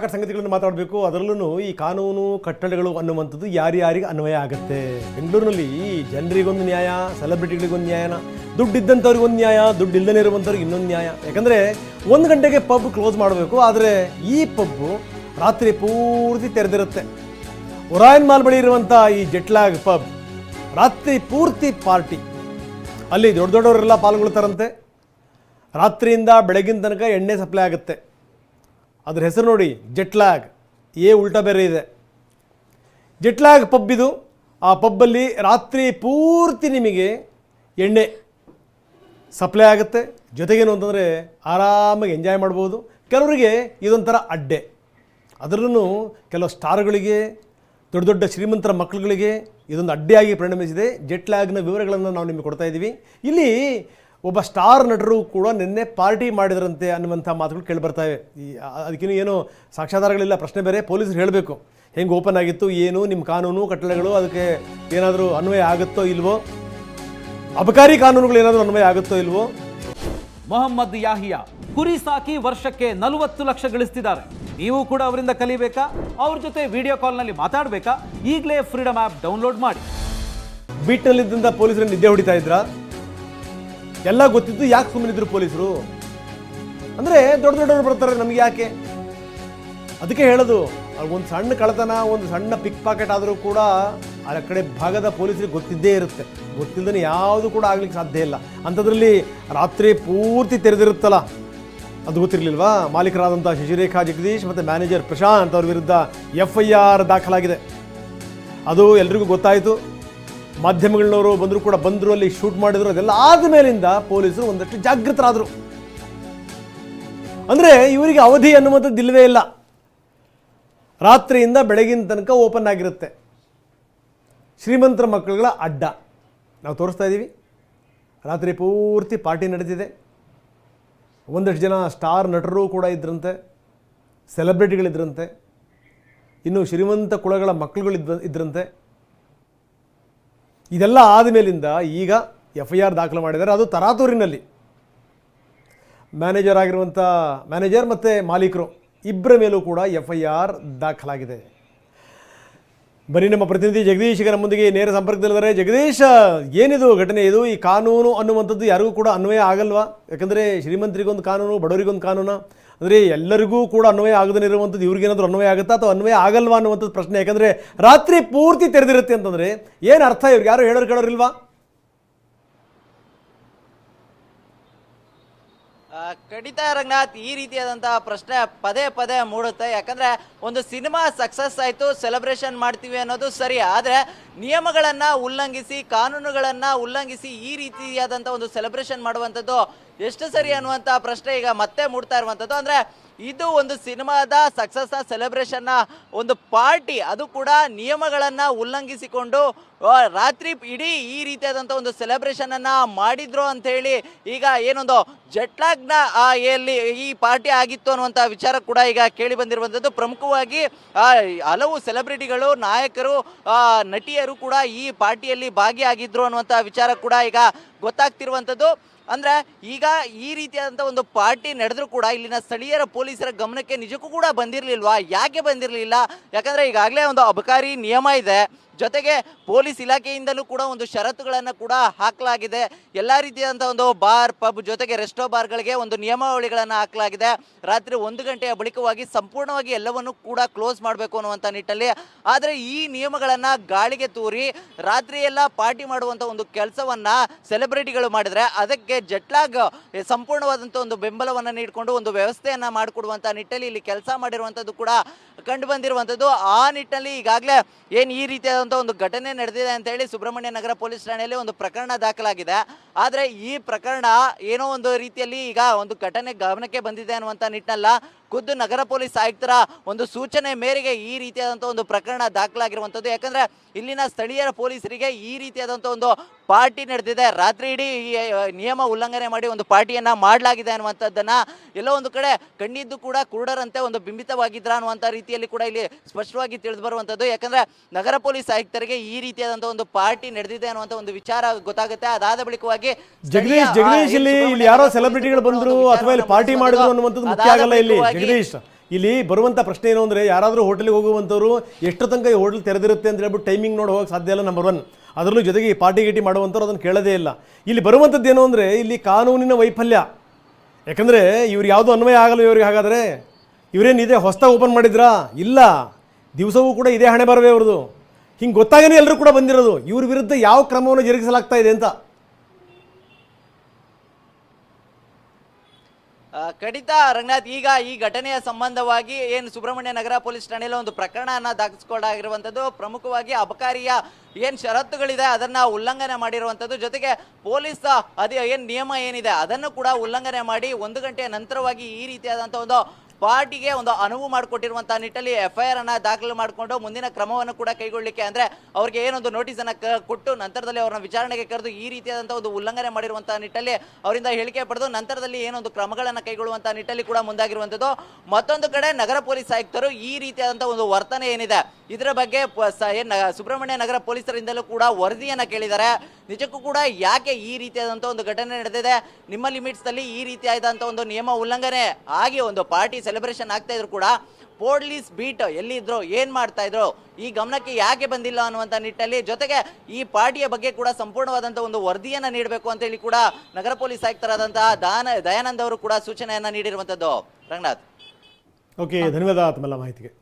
ಸಂಗತಿಗಳನ್ನು ಮಾತಾಡಬೇಕು. ಅದರಲ್ಲೂ ಈ ಕಾನೂನು ಕಟ್ಟಳೆಗಳು ಅನ್ನುವಂಥದ್ದು ಯಾರ್ಯಾರಿಗೆ ಅನ್ವಯ ಆಗುತ್ತೆ? ಬೆಂಗಳೂರಿನಲ್ಲಿ ಜನರಿಗೊಂದು ನ್ಯಾಯ ಸೆಲೆಬ್ರಿಟಿಗಳಿಗೊಂದು ನ್ಯಾಯನ, ದುಡ್ಡಿದ್ದಂಥವ್ರಿಗೊಂದು ನ್ಯಾಯ ದುಡ್ಡು ಇಲ್ಲದೇ ಇರುವಂಥವ್ರಿಗೆ ಇನ್ನೊಂದು ನ್ಯಾಯ. ಯಾಕಂದರೆ ಒಂದು ಗಂಟೆಗೆ ಪಬ್ ಕ್ಲೋಸ್ ಮಾಡಬೇಕು, ಆದರೆ ಈ ಪಬ್ ರಾತ್ರಿ ಪೂರ್ತಿ ತೆರೆದಿರುತ್ತೆ. ಒರಾಯನ್ ಮಾಲ್ ಬಳಿ ಇರುವಂಥ ಈ ಜೆಟ್ಲಾಗ್ ಪಬ್, ರಾತ್ರಿ ಪೂರ್ತಿ ಪಾರ್ಟಿ. ಅಲ್ಲಿ ದೊಡ್ಡ ದೊಡ್ಡವರೆಲ್ಲ ಪಾಲ್ಗೊಳ್ತಾರಂತೆ. ರಾತ್ರಿಯಿಂದ ಬೆಳಗಿನ ತನಕ ಎಣ್ಣೆ ಸಪ್ಲೈ ಆಗುತ್ತೆ. ಅದ್ರ ಹೆಸರು ನೋಡಿ ಜೆಟ್ಲಾಗ್ ಏ ಉಲ್ಟಾ ಬೇರೆ ಇದೆ. ಜೆಟ್ಲಾಗ್ ಪಬ್ ಇದು. ಆ ಪಬ್ಬಲ್ಲಿ ರಾತ್ರಿ ಪೂರ್ತಿ ನಿಮಗೆ ಎಣ್ಣೆ ಸಪ್ಲೈ ಆಗುತ್ತೆ. ಜೊತೆಗೇನು ಅಂತಂದರೆ ಆರಾಮಾಗಿ ಎಂಜಾಯ್ ಮಾಡ್ಬೋದು. ಕೆಲವರಿಗೆ ಇದೊಂಥರ ಅಡ್ಡೆ. ಅದರಲ್ಲೂ ಕೆಲವು ಸ್ಟಾರ್ಗಳಿಗೆ, ದೊಡ್ಡ ದೊಡ್ಡ ಶ್ರೀಮಂತರ ಮಕ್ಕಳುಗಳಿಗೆ ಇದೊಂದು ಅಡ್ಡೆಯಾಗಿ ಪರಿಣಮಿಸಿದೆ. ಜೆಟ್ಲಾಗ್ನ ವಿವರಗಳನ್ನು ನಾವು ನಿಮಗೆ ಕೊಡ್ತಾ ಇದ್ದೀವಿ. ಇಲ್ಲಿ ಒಬ್ಬ ಸ್ಟಾರ್ ನಟರು ಕೂಡ ನಿನ್ನೆ ಪಾರ್ಟಿ ಮಾಡಿದ್ರಂತೆ ಅನ್ನುವಂಥ ಮಾತುಗಳು ಕೇಳಿ ಬರ್ತಾವೆ ಈ ಅದಕ್ಕಿನ್ನೂ ಏನು ಸಾಕ್ಷ್ಯಾಧಾರಗಳಿಲ್ಲ ಪ್ರಶ್ನೆ ಬೇರೆ ಪೊಲೀಸರು ಹೇಳಬೇಕು. ಹೆಂಗೆ ಓಪನ್ ಆಗಿತ್ತು ಏನು ನಿಮ್ಮ ಕಾನೂನು ಕಟ್ಟಳೆಗಳು ಅದಕ್ಕೆ ಏನಾದರೂ ಅನ್ವಯ ಆಗುತ್ತೋ ಇಲ್ವೋ? ಅಬಕಾರಿ ಕಾನೂನುಗಳು ಏನಾದರೂ ಅನ್ವಯ ಆಗುತ್ತೋ ಇಲ್ವೋ? ಮೊಹಮ್ಮದ್ ಯಾಹಿಯಾ ಕುರಿ ಸಾಕಿ ವರ್ಷಕ್ಕೆ ನಲವತ್ತು ಲಕ್ಷ ಗಳಿಸ್ತಿದ್ದಾರೆ. ನೀವು ಕೂಡ ಅವರಿಂದ ಕಲಿಬೇಕಾ? ಅವ್ರ ಜೊತೆ ವಿಡಿಯೋ ಕಾಲ್ನಲ್ಲಿ ಮಾತಾಡಬೇಕಾ? ಈಗಲೇ ಫ್ರೀಡಮ್ ಆ್ಯಪ್ ಡೌನ್ಲೋಡ್ ಮಾಡಿ. ಬೀಟ್ನಲ್ಲಿದ್ದಂಥ ಪೊಲೀಸರು ನಿದ್ದೆ ಹೊಡಿತಾ ಇದ್ರ? ಎಲ್ಲ ಗೊತ್ತಿದ್ದು ಯಾಕೆ ಸುಮ್ಮನಿದ್ರು ಪೊಲೀಸರು? ಅಂದರೆ ದೊಡ್ಡ ದೊಡ್ಡವರು ಬರ್ತಾರೆ ನಮಗೆ ಯಾಕೆ? ಅದಕ್ಕೆ ಹೇಳೋದು ಒಂದು ಸಣ್ಣ ಕಳ್ಳತನ, ಒಂದು ಸಣ್ಣ ಪಿಕ್ ಪಾಕೆಟ್ ಆದರೂ ಕೂಡ ಆ ಕಡೆ ಭಾಗದ ಪೊಲೀಸರಿಗೆ ಗೊತ್ತಿದ್ದೇ ಇರುತ್ತೆ. ಗೊತ್ತಿಲ್ಲದೇ ಯಾವುದು ಕೂಡ ಆಗ್ಲಿಕ್ಕೆ ಸಾಧ್ಯ ಇಲ್ಲ. ಅಂಥದ್ರಲ್ಲಿ ರಾತ್ರಿ ಪೂರ್ತಿ ತೆರೆದಿರುತ್ತಲ್ಲ? ಅದು ಗೊತ್ತಿರಲಿಲ್ವಾ? ಮಾಲೀಕರಾದಂಥ ಶಶಿರೇಖಾ ಜಗದೀಶ್ ಮತ್ತು ಮ್ಯಾನೇಜರ್ ಪ್ರಶಾಂತ್ ಅವ್ರ ವಿರುದ್ಧ ಎಫ್ ಐ ಆರ್ ದಾಖಲಾಗಿದೆ. ಅದು ಎಲ್ರಿಗೂ ಗೊತ್ತಾಯಿತು. ಮಾಧ್ಯಮಗಳನ್ನವರು ಬಂದರೂ ಕೂಡ ಬಂದರು ಅಲ್ಲಿ ಶೂಟ್ ಮಾಡಿದ್ರು, ಅದೆಲ್ಲ ಆದ ಮೇಲಿಂದ ಪೊಲೀಸರು ಒಂದಷ್ಟು ಜಾಗೃತರಾದರು. ಅಂದರೆ ಇವರಿಗೆ ಅವಧಿ ಅನ್ನುವಂಥದ್ದು ಇಲ್ಲವೇ ಇಲ್ಲ. ರಾತ್ರಿಯಿಂದ ಬೆಳಗಿನ ತನಕ ಓಪನ್ ಆಗಿರುತ್ತೆ. ಶ್ರೀಮಂತರ ಮಕ್ಕಳುಗಳ ಅಡ್ಡ. ನಾವು ತೋರಿಸ್ತಾ ಇದ್ದೀವಿ. ರಾತ್ರಿ ಪೂರ್ತಿ ಪಾರ್ಟಿ ನಡೆದಿದೆ ಒಂದಷ್ಟು ಜನ ಸ್ಟಾರ್ ನಟರು ಕೂಡ ಇದ್ರಂತೆ, ಸೆಲೆಬ್ರಿಟಿಗಳಿದ್ರಂತೆ. ಇನ್ನು ಶ್ರೀಮಂತ ಕುಳಗಳ ಮಕ್ಕಳುಗಳಿದ್ದ ಇದ್ರಂತೆ. ಇದೆಲ್ಲ ಆದಮೇಲಿಂದ ಈಗ ಎಫ್ ಐ ಆರ್ ದಾಖಲು ಮಾಡಿದ್ದಾರೆ. ಅದು ತರಾತೂರಿನಲ್ಲಿ. ಮ್ಯಾನೇಜರ್ ಆಗಿರುವಂಥ ಮ್ಯಾನೇಜರ್ ಮತ್ತು ಮಾಲೀಕರು ಇಬ್ಬರ ಮೇಲೂ ಕೂಡ ಎಫ್ ಐ ಆರ್ ದಾಖಲಾಗಿದೆ. ಬರೀ ನಮ್ಮ ಪ್ರತಿನಿಧಿ ಜಗದೀಶ್ ಈಗ ನಮ್ಮೊಂದಿಗೆ ನೇರ ಸಂಪರ್ಕದಲ್ಲಿದ್ದಾರೆ. ಜಗದೀಶ್, ಏನಿದು ಘಟನೆ ಇದು? ಈ ಕಾನೂನು ಅನ್ನುವಂಥದ್ದು ಯಾರಿಗೂ ಕೂಡ ಅನ್ವಯ ಆಗಲ್ವಾ? ಯಾಕಂದರೆ ಶ್ರೀಮಂತರಿಗೊಂದು ಕಾನೂನು, ಬಡವರಿಗೊಂದು ಕಾನೂನು ಅಂದರೆ ಎಲ್ಲರಿಗೂ ಕೂಡ ಅನ್ವಯ ಆಗದೇ ಇರುವಂಥದ್ದು ಇವ್ರಿಗೇನಾದರೂ ಅನ್ವಯ ಆಗುತ್ತಾ ಅಥವಾ ಅನ್ವಯ ಆಗಲ್ವಾ ಅನ್ನುವಂಥದ್ದು ಪ್ರಶ್ನೆ. ಯಾಕಂದರೆ ರಾತ್ರಿ ಪೂರ್ತಿ ತೆರೆದಿರುತ್ತೆ ಅಂತಂದರೆ ಏನು ಅರ್ಥ ಇವ್ರಿಗೆ? ಯಾರು ಹೇಳೋರು ಕೇಳೋರಿಲ್ವಾ ಖಂಡಿತ ರಂಗನಾಥ್, ಈ ರೀತಿಯಾದಂತಹ ಪ್ರಶ್ನೆ ಪದೇ ಪದೇ ಮೂಡುತ್ತೆ. ಯಾಕಂದ್ರೆ ಒಂದು ಸಿನಿಮಾ ಸಕ್ಸಸ್ ಆಯ್ತು, ಸೆಲೆಬ್ರೇಷನ್ ಮಾಡ್ತೀವಿ ಅನ್ನೋದು ಸರಿ. ಆದ್ರೆ ನಿಯಮಗಳನ್ನ ಉಲ್ಲಂಘಿಸಿ, ಕಾನೂನುಗಳನ್ನ ಉಲ್ಲಂಘಿಸಿ ಈ ರೀತಿಯಾದಂತಹ ಒಂದು ಸೆಲೆಬ್ರೇಷನ್ ಮಾಡುವಂಥದ್ದು ಎಷ್ಟು ಸರಿ ಅನ್ನುವಂತ ಪ್ರಶ್ನೆ ಈಗ ಮತ್ತೆ ಮೂಡ್ತಾ ಇರುವಂಥದ್ದು ಅಂದ್ರೆ ಇದು ಒಂದು ಸಿನಿಮಾದ ಸಕ್ಸಸ್ ಸೆಲೆಬ್ರೇಷನ್ನ ಒಂದು ಪಾರ್ಟಿ ಅದು ಕೂಡ ನಿಯಮಗಳನ್ನು ಉಲ್ಲಂಘಿಸಿಕೊಂಡು ರಾತ್ರಿ ಇಡೀ ಈ ರೀತಿಯಾದಂಥ ಒಂದು ಸೆಲೆಬ್ರೇಷನ್ ಅನ್ನ ಮಾಡಿದ್ರು ಅಂತ ಹೇಳಿ ಈಗ ಏನೊಂದು ಜೆಟ್ಲಾಗ್ನ ಎಲ್ಲಿ ಈ ಪಾರ್ಟಿ ಆಗಿತ್ತು ಅನ್ನುವಂಥ ವಿಚಾರ ಕೂಡ ಈಗ ಕೇಳಿ ಬಂದಿರುವಂಥದ್ದು ಪ್ರಮುಖವಾಗಿ ಹಲವು ಸೆಲೆಬ್ರಿಟಿಗಳು ನಾಯಕರು ನಟಿಯರು ಕೂಡ ಈ ಪಾರ್ಟಿಯಲ್ಲಿ ಭಾಗಿಯಾಗಿದ್ರು ಅನ್ನುವಂಥ ವಿಚಾರ ಕೂಡ ಈಗ ಗೊತ್ತಾಗ್ತಿರುವಂಥದ್ದು ಅಂದ್ರೆ ಈಗ ಈ ರೀತಿಯಾದಂಥ ಒಂದು ಪಾರ್ಟಿ ನಡೆದ್ರು ಕೂಡ ಇಲ್ಲಿನ ಸ್ಥಳೀಯರ ಪೊಲೀಸರ ಗಮನಕ್ಕೆ ನಿಜಕ್ಕೂ ಕೂಡ ಬಂದಿರಲಿಲ್ವಾ? ಯಾಕೆ ಬಂದಿರಲಿಲ್ಲ? ಯಾಕಂದ್ರೆ ಈಗಾಗಲೇ ಒಂದು ಅಬಕಾರಿ ನಿಯಮ ಇದೆ. ಜೊತೆಗೆ ಪೊಲೀಸ್ ಇಲಾಖೆಯಿಂದಲೂ ಕೂಡ ಒಂದು ಷರತ್ತುಗಳನ್ನು ಕೂಡ ಹಾಕಲಾಗಿದೆ. ಎಲ್ಲ ರೀತಿಯಾದಂಥ ಒಂದು ಬಾರ್, ಪಬ್ ಜೊತೆಗೆ ರೆಸ್ಟೋ ಬಾರ್ಗಳಿಗೆ ಒಂದು ನಿಯಮಾವಳಿಗಳನ್ನು ಹಾಕಲಾಗಿದೆ. ರಾತ್ರಿ ಒಂದು ಗಂಟೆಯ ಬಳಿಕವಾಗಿ ಸಂಪೂರ್ಣವಾಗಿ ಎಲ್ಲವನ್ನು ಕೂಡ ಕ್ಲೋಸ್ ಮಾಡಬೇಕು ಅನ್ನುವಂಥ ನಿಟ್ಟಲ್ಲಿ. ಆದರೆ ಈ ನಿಯಮಗಳನ್ನು ಗಾಳಿಗೆ ತೂರಿ ರಾತ್ರಿ ಎಲ್ಲ ಪಾರ್ಟಿ ಮಾಡುವಂಥ ಒಂದು ಕೆಲಸವನ್ನು ಸೆಲೆಬ್ರಿಟಿಗಳು ಮಾಡಿದರೆ ಅದಕ್ಕೆ ಜಟ್ಲಾಗ್ ಸಂಪೂರ್ಣವಾದಂಥ ಒಂದು ಬೆಂಬಲವನ್ನು ನೀಡಿಕೊಂಡು ಒಂದು ವ್ಯವಸ್ಥೆಯನ್ನು ಮಾಡಿಕೊಡುವಂಥ ನಿಟ್ಟಲ್ಲಿ ಇಲ್ಲಿ ಕೆಲಸ ಮಾಡಿರುವಂಥದ್ದು ಕೂಡ ಕಂಡು ಬಂದಿರುವಂಥದ್ದು. ಆ ನಿಟ್ಟಿನಲ್ಲಿ ಈಗಾಗಲೇ ಏನು ಈ ರೀತಿಯಾದಂಥ ಒಂದು ಘಟನೆ ನಡೆದಿದೆ ಅಂತ ಹೇಳಿ ಸುಬ್ರಹ್ಮಣ್ಯ ನಗರ ಪೊಲೀಸ್ ಠಾಣೆಯಲ್ಲಿ ಒಂದು ಪ್ರಕರಣ ದಾಖಲಾಗಿದೆ. ಆದರೆ ಈ ಪ್ರಕರಣ ಏನೋ ಒಂದು ರೀತಿಯಲ್ಲಿ ಈಗ ಒಂದು ಘಟನೆ ಗಮನಕ್ಕೆ ಬಂದಿದೆ ಅನ್ನುವಂಥ ನಿಟ್ಟಿನಲ್ಲ. ಖುದ್ದು ನಗರ ಪೊಲೀಸ್ ಆಯುಕ್ತರ ಒಂದು ಸೂಚನೆ ಮೇರೆಗೆ ಈ ರೀತಿಯಾದಂಥ ಒಂದು ಪ್ರಕರಣ ದಾಖಲಾಗಿರುವಂಥದ್ದು. ಯಾಕಂದ್ರೆ ಇಲ್ಲಿನ ಸ್ಥಳೀಯರ ಪೊಲೀಸರಿಗೆ ಈ ರೀತಿಯಾದಂಥ ಒಂದು ಪಾರ್ಟಿ ನಡೆದಿದೆ. ರಾತ್ರಿ ಇಡೀ ನಿಯಮ ಉಲ್ಲಂಘನೆ ಮಾಡಿ ಒಂದು ಪಾರ್ಟಿಯನ್ನ ಮಾಡಲಾಗಿದೆ ಅನ್ನುವಂಥದ್ದನ್ನ ಎಲ್ಲೋ ಒಂದು ಕಡೆ ಕಂಡಿದ್ದು ಕೂಡ ಕುರುಡರಂತೆ ಒಂದು ಬಿಂಬಿತವಾಗಿದ್ರ ಅನ್ನುವಂಥ ರೀತಿಯಲ್ಲಿ ಕೂಡ ಇಲ್ಲಿ ಸ್ಪಷ್ಟವಾಗಿ ತಿಳಿದು ಬರುವಂಥದ್ದು. ಯಾಕಂದ್ರೆ ನಗರ ಪೊಲೀಸ್ ಆಯುಕ್ತರಿಗೆ ಈ ರೀತಿಯಾದಂಥ ಒಂದು ಪಾರ್ಟಿ ನಡೆದಿದೆ ಅನ್ನುವಂಥ ಒಂದು ವಿಚಾರ ಗೊತ್ತಾಗುತ್ತೆ. ಅದಾದ ಬಳಿಕವಾಗಿ ಜಗದೀಶ್ ಜಗದೀಶ್ ಇಲ್ಲಿ ಇಲ್ಲಿ ಯಾರೋ ಸೆಲೆಬ್ರಿಟಿಗಳು ಬಂದರು ಅಥವಾ ಇಲ್ಲಿ ಪಾರ್ಟಿ ಮಾಡಿದ್ರು. ಅನ್ನುವಂಥದ್ದು ಮುಖ್ಯ ಆಗಲ್ಲ ಇಲ್ಲಿ. ಜಗದೀಶ್, ಇಲ್ಲಿ ಬರುವಂಥ ಪ್ರಶ್ನೆ ಏನು ಅಂದರೆ ಯಾರಾದರೂ ಹೋಟೆಲ್ಗೆ ಹೋಗುವಂಥವ್ರು ಎಷ್ಟು ತನಕ ಈ ಹೋಟೆಲ್ ತೆರೆದಿರುತ್ತೆ ಅಂತ ಹೇಳ್ಬಿಟ್ಟು ಟೈಮಿಂಗ್ ನೋಡಿ ಹೋಗಕ್ಕೆ ಸಾಧ್ಯ ಇಲ್ಲ ನಂಬರ್ ಒನ್ ಅದರಲ್ಲೂ ಜೊತೆಗೆ ಪಾರ್ಟಿ ಗೀಟಿ ಮಾಡುವಂಥವ್ರು ಅದನ್ನು ಕೇಳೋದೇ ಇಲ್ಲ. ಇಲ್ಲಿ ಬರುವಂಥದ್ದು ಏನು ಅಂದರೆ ಇಲ್ಲಿ ಕಾನೂನಿನ ವೈಫಲ್ಯ. ಯಾಕಂದರೆ ಇವ್ರು ಯಾವುದೂ ಅನ್ವಯ ಆಗಲ್ಲ ಇವ್ರಿಗೆ ಹಾಗಾದರೆ. ಇವರೇನಿದೆ ಹೊಸ್ದಾಗಿ ಓಪನ್ ಮಾಡಿದ್ರಾ? ಇಲ್ಲ. ದಿವಸವೂ ಕೂಡ ಇದೇ ಹಣೆ ಬರವೇ ಅವ್ರದ್ದು ಹಿಂಗೆ ಗೊತ್ತಾಗನೇ ಎಲ್ಲರೂ ಕೂಡ ಬಂದಿರೋದು. ಇವ್ರ ವಿರುದ್ಧ ಯಾವ ಕ್ರಮವನ್ನು ಜರುಗಿಸಲಾಗ್ತಾ ಇದೆ ಅಂತ. ಖಂಡಿತ ರಂಗನಾಥ್, ಈಗ ಈ ಘಟನೆಯ ಸಂಬಂಧವಾಗಿ ಏನು ಸುಬ್ರಹ್ಮಣ್ಯ ನಗರ ಪೊಲೀಸ್ ಠಾಣೆಯಲ್ಲಿ ಒಂದು ಪ್ರಕರಣನ ದಾಖಲಿಸಿಕೊಂಡಾಗಿರುವಂಥದ್ದು. ಪ್ರಮುಖವಾಗಿ ಅಬಕಾರಿಯ ಏನು ಷರತ್ತುಗಳಿದೆ ಅದನ್ನ ಉಲ್ಲಂಘನೆ ಮಾಡಿರುವಂಥದ್ದು. ಜೊತೆಗೆ ಪೊಲೀಸ್, ಅದೇ ಏನು ನಿಯಮ ಏನಿದೆ ಅದನ್ನು ಕೂಡ ಉಲ್ಲಂಘನೆ ಮಾಡಿ ಒಂದು ಗಂಟೆಯ ನಂತರವಾಗಿ ಈ ರೀತಿಯಾದಂಥ ಒಂದು ಪಾರ್ಟಿಗೆ ಒಂದು ಅನುವು ಮಾಡಿಕೊಟ್ಟಿರುವಂತಹ ನಿಟ್ಟಲ್ಲಿ ಎಫ್ ಐ ಆರ್ ಅನ್ನ ದಾಖಲು ಮಾಡಿಕೊಂಡು ಮುಂದಿನ ಕ್ರಮವನ್ನು ಕೂಡ ಕೈಗೊಳ್ಳಲಿಕ್ಕೆ ಅಂದ್ರೆ ಅವ್ರಿಗೆ ಏನೊಂದು ನೋಟಿಸ್ ಅನ್ನ ಕೊಟ್ಟು ನಂತರದಲ್ಲಿ ಅವರನ್ನ ವಿಚಾರಣೆಗೆ ಕರೆದು ಈ ರೀತಿಯಾದಂತಹ ಒಂದು ಉಲ್ಲಂಘನೆ ಮಾಡಿರುವಂತಹ ನಿಟ್ಟಲ್ಲಿ ಅವರಿಂದ ಹೇಳಿಕೆ ಪಡೆದು ನಂತರದಲ್ಲಿ ಏನೊಂದು ಕ್ರಮಗಳನ್ನು ಕೈಗೊಳ್ಳುವಂತಹ ನಿಟ್ಟಲ್ಲಿ ಕೂಡ ಮುಂದಾಗಿರುವಂತದ್ದು ಮತ್ತೊಂದು ಕಡೆ ನಗರ ಪೊಲೀಸ್ ಆಯುಕ್ತರು ಈ ರೀತಿಯಾದಂತಹ ಒಂದು ವರ್ತನೆ ಏನಿದೆ ಇದರ ಬಗ್ಗೆ ಸುಬ್ರಹ್ಮಣ್ಯ ನಗರ ಪೊಲೀಸರಿಂದಲೂ ಕೂಡ ವರದಿಯನ್ನು ಕೇಳಿದ್ದಾರೆ. ನಿಜಕ್ಕೂ ಕೂಡ ಯಾಕೆ ಈ ರೀತಿಯಾದಂಥ ಒಂದು ಘಟನೆ ನಡೆದಿದೆ? ನಿಮ್ಮ ಲಿಮಿಟ್ಸ್ನಲ್ಲಿ ಈ ರೀತಿಯಾದಂಥ ಒಂದು ನಿಯಮ ಉಲ್ಲಂಘನೆ ಆಗಿ ಒಂದು ಪಾರ್ಟಿ ಸೆಲೆಬ್ರೇಷನ್ ಆಗ್ತಾ ಇದ್ರು ಕೂಡ ಪೊಲೀಸ್ ಬೀಟ್ ಎಲ್ಲಿದ್ರು, ಏನು ಮಾಡ್ತಾ ಇದ್ರು, ಈ ಗಮನಕ್ಕೆ ಯಾಕೆ ಬಂದಿಲ್ಲ ಅನ್ನುವಂಥ ನಿಟ್ಟಲ್ಲಿ ಜೊತೆಗೆ ಈ ಪಾರ್ಟಿಯ ಬಗ್ಗೆ ಕೂಡ ಸಂಪೂರ್ಣವಾದಂಥ ಒಂದು ವರದಿಯನ್ನ ನೀಡಬೇಕು ಅಂತ ಹೇಳಿ ಕೂಡ ನಗರ ಪೊಲೀಸ್ ಆಯುಕ್ತರಾದಂತಹ ದಾನ, ದಯಾನಂದ್ ಅವರು ಕೂಡ ಸೂಚನೆಯನ್ನ ನೀಡಿರುವಂಥದ್ದು ರಂಗನಾಥ್. ಓಕೆ ಧನ್ಯವಾದ ಮಾಹಿತಿಗೆ.